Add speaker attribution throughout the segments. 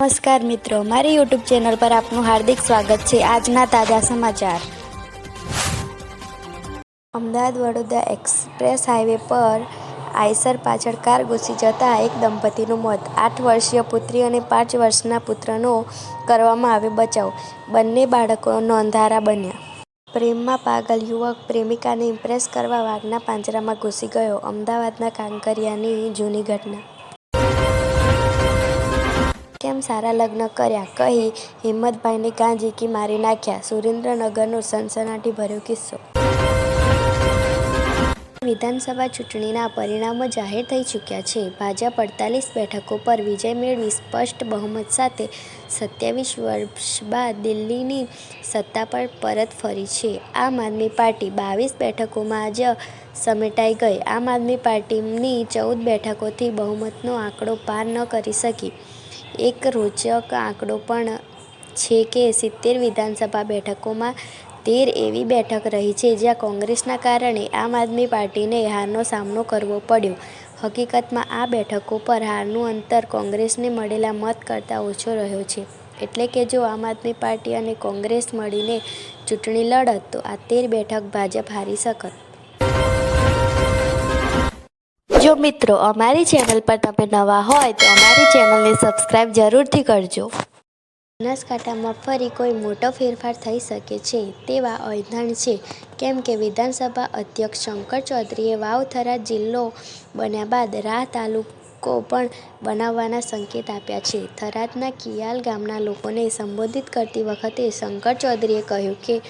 Speaker 1: નમસ્કાર મિત્રો, મારી યુટ્યુબ ચેનલ પર આપનું હાર્દિક સ્વાગત છે. આજના તાજા સમાચાર. અમદાવાદ વડોદરા એક્સપ્રેસ હાઈવે પર આઈસર પાછળ કાર ઘૂસી જતા એક દંપતીનું મોત. આઠ વર્ષીય પુત્રી અને પાંચ વર્ષના પુત્રનો કરવામાં આવ્યો બચાવ. બંને બાળકો નોંધારા બન્યા. પ્રેમમાં પાગલ યુવક પ્રેમિકાને ઇમ્પ્રેસ કરવા વાઘના પાંજરામાં ઘૂસી ગયો. અમદાવાદના કાંકરિયાની જૂની ઘટના. કેમ સારા લગ્ન કર્યા? કહી હિંમતભાઈને ગાંજીકી મારી નાખ્યા. સુરેન્દ્રનગરનો સનસનાટી ભર્યો કિસ્સો વિધાનસભા ચૂંટણીના પરિણામો જાહેર થઈ ચૂક્યા છે. ભાજપ અડતાલીસ બેઠકો પર વિજય મેળવી સ્પષ્ટ બહુમત સાથે સત્યાવીસ વર્ષ બાદ દિલ્હીની સત્તા પર પરત ફરી છે. આમ આદમી પાર્ટી બાવીસ બેઠકોમાં જ સમેટાઈ ગઈ. આમ આદમી પાર્ટીની ચૌદ બેઠકોથી બહુમતનો આંકડો પાર ન કરી શકી. એક રોચક આંકડો પણ છે કે સિત્તેર વિધાનસભા બેઠકોમાં તેર એવી બેઠક રહી છે જ્યાં કોંગ્રેસના કારણે આમ આદમી પાર્ટીને હારનો સામનો કરવો પડ્યો. હકીકતમાં આ બેઠકો પર હારનું અંતર કોંગ્રેસને મળેલા મત કરતાં ઓછો રહ્યો છે. એટલે કે જો આમ આદમી પાર્ટી અને કોંગ્રેસ મળીને ચૂંટણી લડત, તો આ તેર બેઠક ભાજપ હારી શકત. જો મિત્રો, અમારી ચેનલ પર તમે નવા હોય, તો અમારી ચેનલને સબસ્ક્રાઈબ જરૂરથી કરજો. બનાસકાંઠામાં ફરી કોઈ મોટો ફેરફાર થઈ શકે છે તેવા ઓળખાણ છે. કેમ કે વિધાનસભા અધ્યક્ષ શંકર ચૌધરીએ વાવથરા જિલ્લો બન્યા બાદ રાહ તાલુકો પણ બનાવવાના સંકેત આપ્યા છે. થરાદના કિયાલ ગામના લોકોને સંબોધિત કરતી વખતે શંકર ચૌધરીએ કહ્યું કે,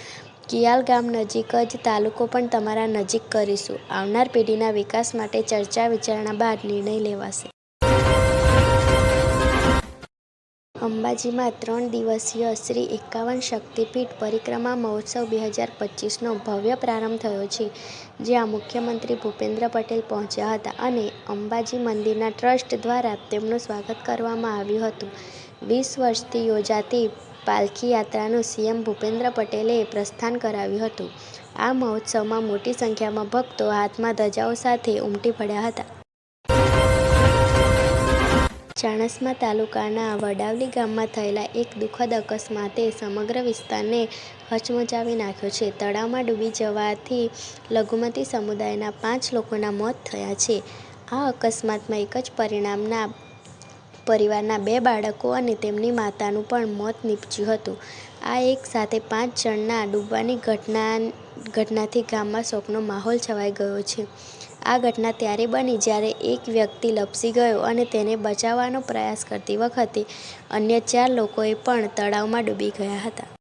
Speaker 1: કિયાલ ગામ નજીક જ તાલુકો પણ તમારા નજીક કરીશું. આવનાર પેઢીના વિકાસ માટે ચર્ચા વિચારણા બાદ નિર્ણય લેવાશે. અંબાજીમાં ત્રણ દિવસીય શ્રી એકાવન શક્તિપીઠ પરિક્રમા મહોત્સવ બે હજાર પચીસનો ભવ્ય પ્રારંભ થયો છે, જ્યાં મુખ્યમંત્રી ભૂપેન્દ્ર પટેલ પહોંચ્યા હતા અને અંબાજી મંદિરના ટ્રસ્ટ દ્વારા તેમનું સ્વાગત કરવામાં આવ્યું હતું. વીસ વર્ષથી યોજાતી પાલખી યાત્રાનું સીએમ ભૂપેન્દ્ર પટેલે પ્રસ્થાન કરાવ્યું હતું. આ મહોત્સવમાં મોટી સંખ્યામાં ભક્તો હાથમાં ધજાઓ સાથે ઉમટી પડ્યા હતા. ચાણસ્મા તાલુકાના વડાવલી ગામમાં થયેલા એક દુઃખદ અકસ્માતે સમગ્ર વિસ્તારને હચમચાવી નાખ્યો છે. તળાવમાં ડૂબી જવાથી લઘુમતી સમુદાયના પાંચ લોકોના મોત થયા છે. આ અકસ્માતમાં એક જ પરિણામના પરિવારના બે બાળકો અને તેમની માતાનું પણ મોત નીપજ્યું હતું. આ એક સાથે પાંચ જણના ડૂબવાની ઘટના, ઘટનાથી ગામમાં શોકનો માહોલ છવાઈ ગયો છે. આ ઘટના ત્યારે બની જ્યારે એક વ્યક્તિ લપસી ગયો અને તેને બચાવવાનો પ્રયાસ કરતી વખતે અન્ય ચાર લોકોએ પણ તળાવમાં ડૂબી ગયા હતા.